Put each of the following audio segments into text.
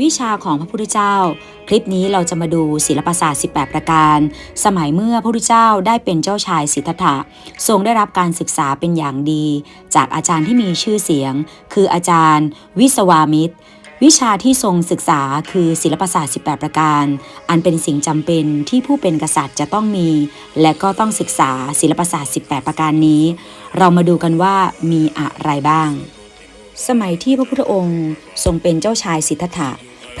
วิชาของพระพุทธเจ้า คลิปนี้เราจะมาดูศิลปศาสตร์ 18 ประการ สมัยเมื่อพระพุทธเจ้าได้เป็นเจ้าชายสิทธัตถะทรงได้รับการศึกษาเป็นอย่างดี จากอาจารย์ที่มีชื่อเสียง คืออาจารย์ วิศวามิตรวิชาที่ทรงศึกษาคือศิลปศาสตร์ 18 ประการ อันเป็นสิ่งจำเป็นที่ผู้เป็นกษัตริย์จะต้องมี และก็ต้องศึกษาศิลปศาสตร์ 18 ประการนี้ เรามาดูกันว่ามีอะไรบ้าง สมัยที่พระพุทธองค์ทรงเป็นเจ้าชายสิทธัตถะ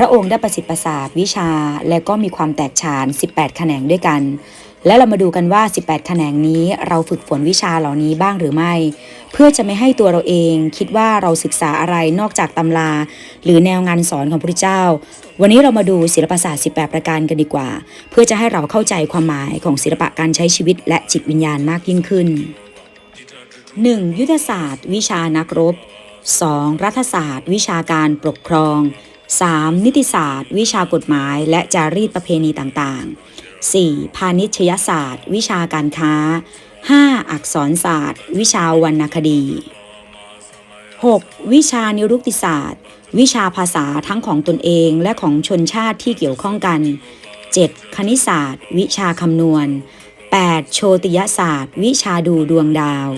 พระองค์ได้ประสิทธิ์ประสาทวิชาและก็มีความแตกฉาน 18 แขนงด้วยกัน และเรามาดูกันว่า 18 แขนงนี้เราฝึกฝนวิชาเหล่านี้บ้างหรือไม่ เพื่อจะไม่ให้ตัวเราเองคิดว่าเราศึกษาอะไรนอกจากตำรา หรือแนวงานสอนของพระเจ้า วันนี้เรามาดูศิลปศาสตร์ 18 ประการกันดีกว่า เพื่อจะให้เราเข้าใจความหมายของศิลปะการใช้ชีวิต และจิตวิญญาณมากยิ่งขึ้น 1. ยุทธศาสตร์ วิชานักรบ 2. รัฐศาสตร์ วิชาการปกครอง 3. นิติศาสตร์ วิชากฎหมาย และจารีตประเพณีต่างๆ 4. พาณิชยศาสตร์ วิชาการค้า 5. อักษรศาสตร์ วิชาวรรณคดี 6. วิชานิรุกติศาสตร์ วิชาภาษาทั้งของตนเองและของชนชาติที่เกี่ยวข้องกัน 7. คณิตศาสตร์ วิชาคำนวณ 8. โชติยศาสตร์ วิชาดูดวงดาว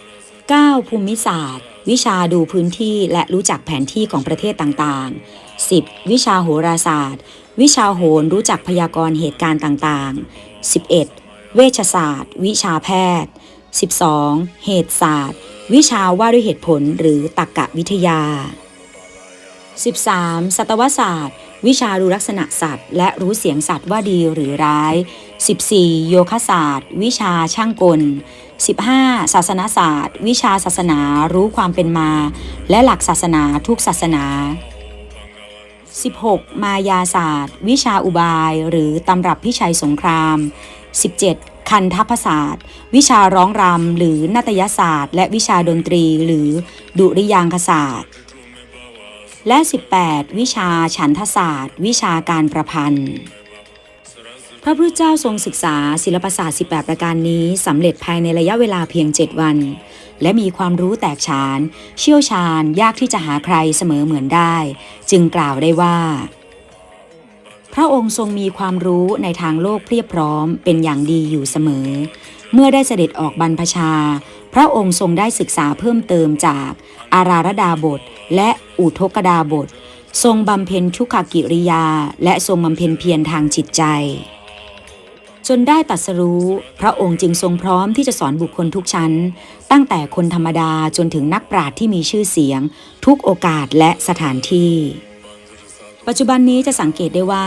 9. ภูมิศาสตร์ วิชาดูพื้นที่และรู้จักแผนที่ของประเทศต่างๆ 10. วิชาโหราศาสตร์ วิชาโหรรู้จักพยากรณ์เหตุการณ์ต่างๆ 11. เวชศาสตร์ วิชาแพทย์ 12. เหตุศาสตร์ วิชาว่าด้วยเหตุผลหรือตรรกะวิทยา 13. สัตวศาสตร์ วิชารู้ลักษณะสัตว์ และรู้เสียงสัตว์ว่าดีหรือร้าย 14. โยคะศาสตร์ วิชาช่างกล 15. ศาสนาศาสตร์ วิชาศาสนารู้ความเป็นมา และหลักศาสนาทุกศาสนา 16. มายาศาสตร์ วิชาอุบาย หรือตำรับพิชัยสงคราม 17. คันทัพศาสตร์ วิชาร้องรำหรือนาฏยศาสตร์ และวิชาดนตรีหรือดุริยางคศาสตร์ และ 18 วิชาฉันทศาสตร์ วิชาการประพันธ์ พระพุทธเจ้าทรงศึกษาศิลปศาสตร์18 ประการนี้สำเร็จภายในระยะเวลาเพียง 7 วัน และมีความรู้แตกฉาน เชี่ยวชาญยากที่จะหาใครเสมอเหมือนได้ จึงกล่าวได้ว่า พระองค์ทรงมีความรู้ในทางโลกเพียบพร้อมเป็นอย่างดีอยู่เสมอ เมื่อได้เสด็จออกบรรพชา ระองค์ทรงได้ศึกษาเพิ่มเติมจากอาราระดาบท และอุทกดาบท ทรงบำเพ็ญทุกขกิริยา และทรงบำเพ็ญเพียรทางจิตใจ จนได้ตรัสรู้ พระองค์จึงทรงพร้อมที่จะสอนบุคคลทุกชั้น ตั้งแต่คนธรรมดาจนถึงนักปราชญ์ที่มีชื่อเสียง ทุกโอกาสและสถานที่ ปัจจุบันนี้จะสังเกตได้ว่า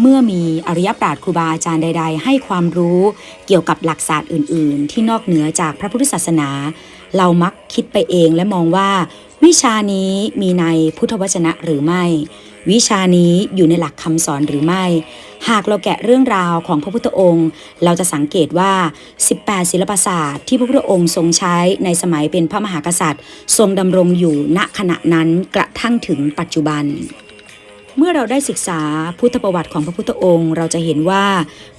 เมื่อมีอริยปราชญ์ครูบาอาจารย์ใด ๆ ให้ความรู้เกี่ยวกับหลักศาสตร์อื่น ๆ ที่นอกเหนือจากพระพุทธศาสนา เรามักคิดไปเองและมองว่า วิชานี้มีในพุทธวจนะหรือไม่ วิชานี้อยู่ในหลักคำสอนหรือไม่ หากเราแกะเรื่องราวของพระพุทธองค์ เราจะสังเกตว่า 18 ศิลปศาสตร์ที่พระพุทธองค์ทรงใช้ในสมัยเป็นพระมหากษัตริย์ ทรงดำรงอยู่ณขณะนั้นกระทั่งถึงปัจจุบัน เมื่อเราได้ศึกษาพุทธประวัติของพระพุทธองค์ เราจะเห็นว่า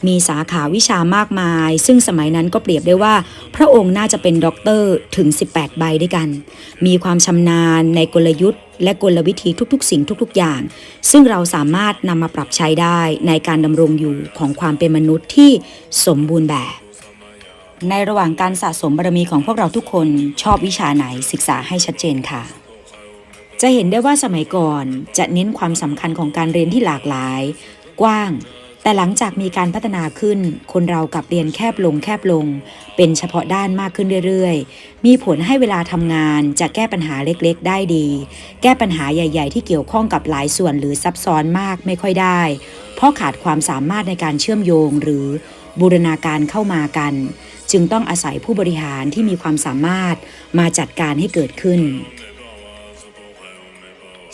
มีสาขาวิชามากมาย ซึ่งสมัยนั้นก็เปรียบได้ว่า พระองค์น่าจะเป็นด็อกเตอร์ถึง 18 ใบด้วยกัน มีความชำนาญในกลยุทธ์ และกลวิธีทุกๆ สิ่งทุกๆ อย่าง ซึ่งเราสามารถนำมาปรับใช้ได้ในการดำรงอยู่ของความเป็นมนุษย์ที่สมบูรณ์แบบ ในระหว่างการสะสมบารมีของพวกเราทุกคนชอบวิชาไหนศึกษาให้ชัดเจนค่ะ จะเห็นได้ว่าสมัยก่อนจะเน้นความสำคัญของการเรียนที่หลากหลาย กว้าง แต่หลังจากมีการพัฒนาขึ้น คนเรากลับเรียนแคบลงแคบลง เป็นเฉพาะด้านมากขึ้นเรื่อยๆ มีผลให้เวลาทำงานจะแก้ปัญหาเล็กๆ ได้ดี แก้ปัญหาใหญ่ ๆ ที่เกี่ยวข้องกับหลายส่วนหรือซับซ้อนมากไม่ค่อยได้ เพราะขาดความสามารถในการเชื่อมโยงหรือบูรณาการเข้ามากัน จึงต้องอาศัยผู้บริหารที่มีความสามารถมาจัดการให้เกิดขึ้น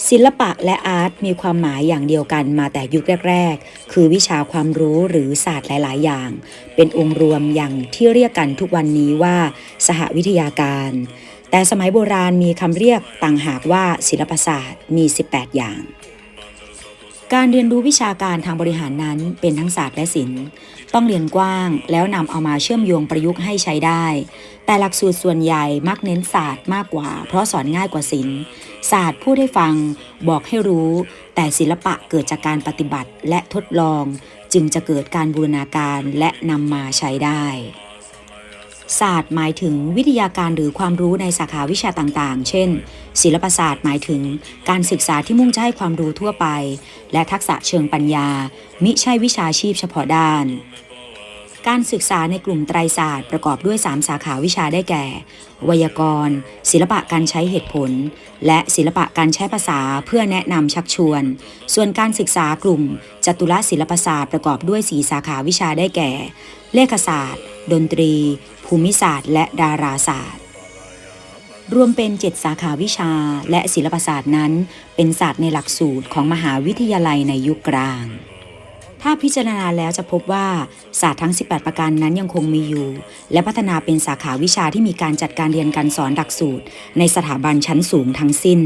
ศิลปะและอาร์ตมีความหมายอย่างเดียวกันมาแต่ยุคแรก ๆ คือวิชาความรู้หรือศาสตร์หลาย ๆ อย่าง เป็นองค์รวมอย่างที่เรียกกันทุกวันนี้ว่า สหวิทยาการ แต่สมัยโบราณมีคำเรียกต่างหากว่าศิลปศาสตร์มี 18 อย่างการเรียนรู้วิชาการทางบริหารนั้นเป็นทั้งศาสตร์และศิลป์ ต้องเรียนกว้าง แล้วนำเอามาเชื่อมโยงประยุกต์ให้ใช้ได้ แต่หลักสูตรส่วนใหญ่มักเน้นศาสตร์มากกว่า เพราะสอนง่ายกว่าศิลป์ศาสตร์พูดให้ฟัง บอกให้รู้ แต่ศิลปะเกิดจากการปฏิบัติและทดลอง จึงจะเกิดการบูรณาการและนำมาใช้ได้ ศาสตร์หมายถึงวิทยาการหรือความรู้ในสาขาวิชาต่างๆ เช่น ศิลปศาสตร์หมายถึงการศึกษาที่มุ่งจะให้ความรู้ทั่วไป และทักษะเชิงปัญญา มิใช่วิชาชีพเฉพาะด้าน การศึกษาในกลุ่มไตรศาสตร์ประกอบด้วย 3 สาขาวิชาได้แก่ ไวยากรณ์ ศิลปะการใช้เหตุผล และศิลปะการใช้ภาษาเพื่อแนะนำชักชวน ส่วนการศึกษากลุ่ม จตุรศิลปศาสตร์ประกอบด้วย 4 สาขาวิชาได้แก่ เลขศาสตร์ ดนตรี ภูมิศาสตร์ และดาราศาสตร์ รวมเป็น7สาขาวิชาและศิลปศาสตร์นั้น เป็นศาสตร์ในหลักสูตรของมหาวิทยาลัยในยุคกลาง ถ้าพิจารณาแล้วจะพบว่าศาสตร์ทั้ง 18 ประการนั้นยังคงมีอยู่ และพัฒนาเป็นสาขาวิชาที่มีการจัดการเรียนการสอนหลักสูตร ในสถาบันชั้นสูงทั้งสิ้น